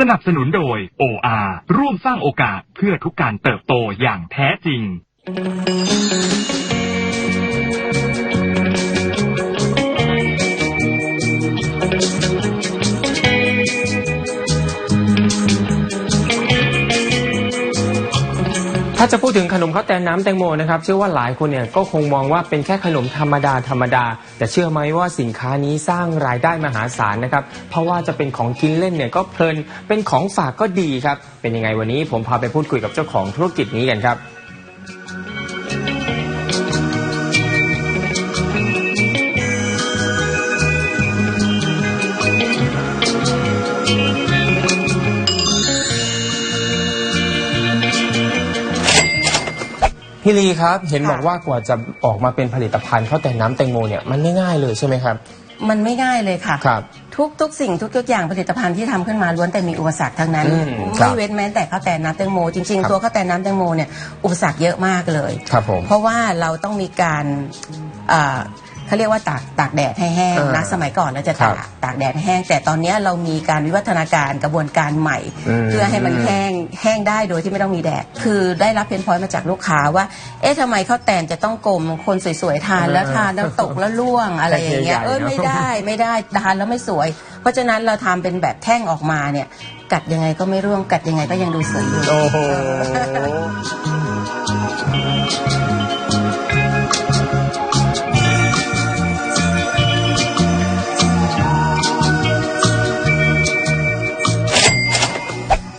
สนับสนุนโดย OR ร่วมสร้างโอกาสเพื่อทุกการเติบโตอย่างแท้จริง จะพูดถึงขนมข้าวแตนน้ำแตงโมนะครับเชื่อว่าหลายคนเนี่ยก็คงมองว่าเป็นแค่ขนมธรรมดาธรรมดา แต่เชื่อไหมว่าสินค้านี้สร้างรายได้มหาศาลนะครับเพราะว่าจะเป็นของกินเล่นเนี่ยก็เพลินเป็นของฝากก็ดีครับ เป็นยังไงวันนี้ผมพาไปพูดคุยกับเจ้าของธุรกิจนี้กันครับ พี่ลีครับ เห็นค่ะ บอกว่ากว่าจะออกมาเป็นผลิตภัณฑ์ข้าวแตนน้ำแตงโมเนี่ยมันไม่ง่ายเลยใช่ไหมครับ มันไม่ง่ายเลยค่ะ ครับ ทุกทุกสิ่งทุกทุกอย่างผลิตภัณฑ์ที่ทำขึ้นมาล้วนแต่มีอุปสรรคทั้งนั้นอืมครับไม่เว้นแม้แต่ข้าวแตนน้ำแตงโมจริงครับ ๆตัวข้าวแตนน้ำแตงโมเนี่ยอุปสรรคเยอะมากเลย ครับผม เพราะว่าเราต้องมีการเอ่อ เขาเรียกว่าตากตากแดดให้แห้งอ่านะสมัยก่อนเราจะครัตาบกตากแดดให้แห้ง แต่ตอนเนี้ยเรามีการวิวัฒนาการกระบวนการใหม่ อืม เพื่อให้มันแห้งแห้งได้โดยที่ไม่ต้องมีแดด คือได้รับเพนพอยต์มาจากลูกค้าว่า เอ๊ะทำไมข้าวแตนจะต้องกลมคนสวยๆทานแล้วทานแล้วตกแล้วล่วงอะไรอย่างเงี้ยใหญ่ๆเอ้ยเนอะไม่ได้ไม่ได้ทานแล้วไม่สวย เพราะฉะนั้นเราทำเป็นแบบแท่งออกมาเนี่ย กัดยังไงก็ไม่ร่วงกัดยังไงก็ยังดูสวยอยู่ โอ้โห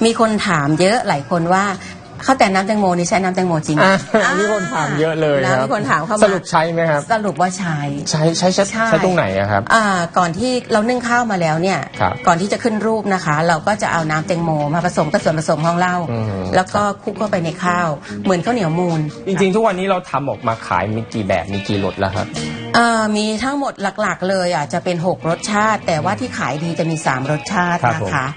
มีคนถามเยอะหลายคนว่าข้าวแต่น้ำแตงโมนี่ใช้น้ำแตงโมจริงไหมอะมีคนถามเยอะเลยนะครับมีคนถามเข้ามาสรุปใช้ไหมครับ สรุปว่าใช้ ใช้ใช้ใช้ใช่ ใช้ตรงไหนอะครับ อ่าก่อนที่เรานึ่งข้าวมาแล้วเนี่ย ครับก่อนที่จะขึ้นรูปนะคะ เราก็จะเอาน้ำแตงโมมาผสมกับส่วนผสมของเราอืม แล้วก็คลุกเข้าไปในข้าว เหมือนข้าวเหนียวมูนจริงๆ ทุกวันนี้เราทำออกมาขายมีกี่แบบมีกี่รสแล้วครับ อ่ามีทั้งหมดหลักๆ เลยอะจะเป็น 6 รสชาติ แต่ว่าที่ขายดีจะมี 3 รสชาติครับนะผม คะ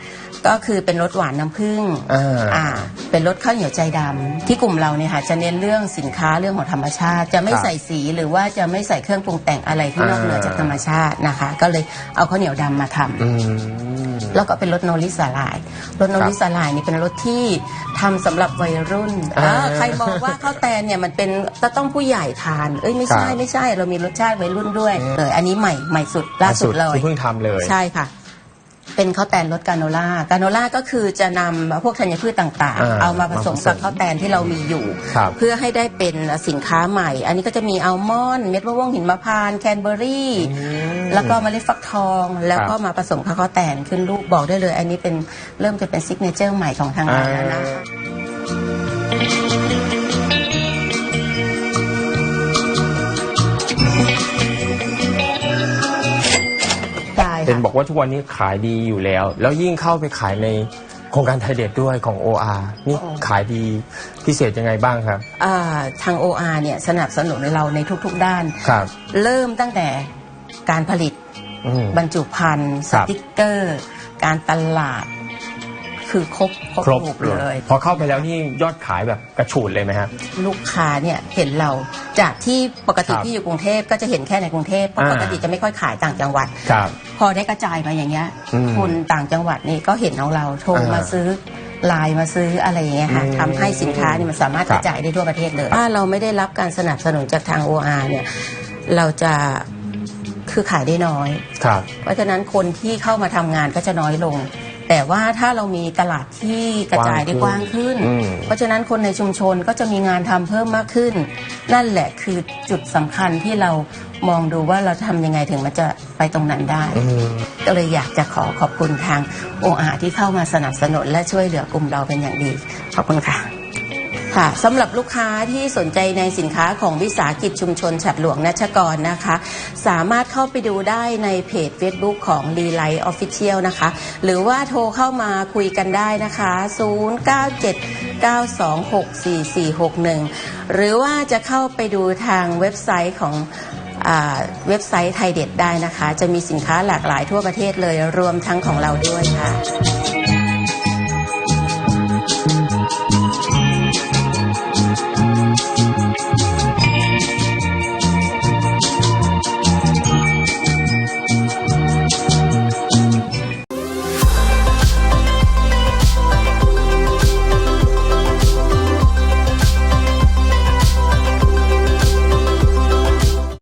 ก็คือเป็นรสหวานน้ำผึ้งอ่า อ่าเป็นรสข้าวเหนียวใจดำที่กลุ่มเราเนี่ยค่ะจะเน้นเรื่องสินค้าเรื่องของธรรมชาติ จะไม่ครับใส่สีหรือว่าจะไม่ใส่เครื่องปรุงแต่งอะไรที่นอกเหนือจากธรรมชาตินะคะ ก็เลยเอาข้าวเหนียวดำมาทำ อืม แล้วก็เป็นรสโนริสาลายรสโนริสาลายนี่เป็นรสที่ทำสำหรับวัยรุ่นอ่าอ่าใครมองว่าข้าวแตนเนี่ยมันเป็นจะต้องผู้ใหญ่ทาน เอ้ยไม่ใช่ครับ ไม่ใช่ เรามีรสชาติวัยรุ่นด้วยเลยอันนี้ใหม่ใหม่สุดล่าสุดเลยที่เพิ่งทำเลยใช่ค่ะ เป็นข้าวแตนรสกาโนล่ากาโนล่าก็คือจะนำพวกธัญพืชต่างอ่าๆเอามาผสมกับมาผสมข้าวแตนที่เรามีอยู่ครับเพื่อให้ได้เป็นสินค้าใหม่ อันนี้ก็จะมีอัลมอนด์เม็ดมะม่วงหินมะพร้านต์แคนเบอรี่อืมแล้วก็เมล็ดฟักทองแล้วก็ครับมาผสมข้าวข้าวแตนขึ้นรูปบอกได้เลย อันนี้เป็นเริ่มจะเป็นซิกเนเจอร์ใหม่ของทางร้านแล้วนะคะ เห็นค่ะบอกว่าทุกวันนี้ขายดีอยู่แล้ว แล้วยิ่งเข้าไปขายในโครงการไทยเด็ดด้วยของ OR นี่ขายดีพิเศษยังไงบ้างครับอ่าทาง OR เนี่ยสนับสนุนเราในทุก ๆ ด้านครับเริ่มตั้งแต่การผลิตอืมบรรจุภัณฑ์สครับติกเกอร์ การตลาด คือครบครบครบรูปเลเลยยพอเข้าไปแล้วนี่ยอดขายแบบกระฉูดเลยไหมครับลูกค้าเนี่ยเห็นเราจากที่ปกติครับที่อยู่กรุงเทพก็จะเห็นแค่ในกรุงเทพเพราะอ่า ปกติจะไม่ค่อยขายต่างจังหวัด ครับ พอได้กระจายมาอย่างเงี้ยอืมคนต่างจังหวัดนี่ก็เห็นของเราโทรอ่ามมาซื้อไลน์มาซื้ออะไรอย่างเงี้ยค่ะอืมทำให้สินค้านี่มันสามารถครักบ ระจายได้ทั่วประเทศเลย ถ้าเราไม่ได้รับการสนับสนุนจากทาง OR เนี่ยเราจะคือขายได้น้อย ครับ เพราะฉะนั้นคนที่เข้ามาทำงานก็จะน้อยลง แต่ว่าถ้าเรามีตลาดที่กระจายได้กว้างขึ้นอืมเพราะฉะนั้นคนในชุมชนก็จะมีงานทำเพิ่มมากขึ้น นั่นแหละคือจุดสำคัญที่เรามองดูว่าเราทำยังไงถึงมันจะไปตรงนั้นได้อืมก็เลยอยากจะขอขอบคุณทางโออาที่เข้ามาสนับสนุนและช่วยเหลือกลุ่มเราเป็นอย่างดี ขอบคุณค่ะ ค่ะสำหรับลูกค้าที่สนใจในสินค้าของวิสาหกิจชุมชนฉัดหลวงนัชกรนะคะ สามารถเข้าไปดูได้ในเพจ Facebook ของ d l i g h t Official นะคะ หรือว่าโทรเข้ามาคุยกันได้นะคะ 0979264461 หรือว่าจะเข้าไปดูทางเว็บไซต์ของเว็บไซต์ไทยเด็ดได้นะคะ จะมีสินค้าหลากหลายทั่วประเทศเลยรวมทั้งของเราด้วยค่ะ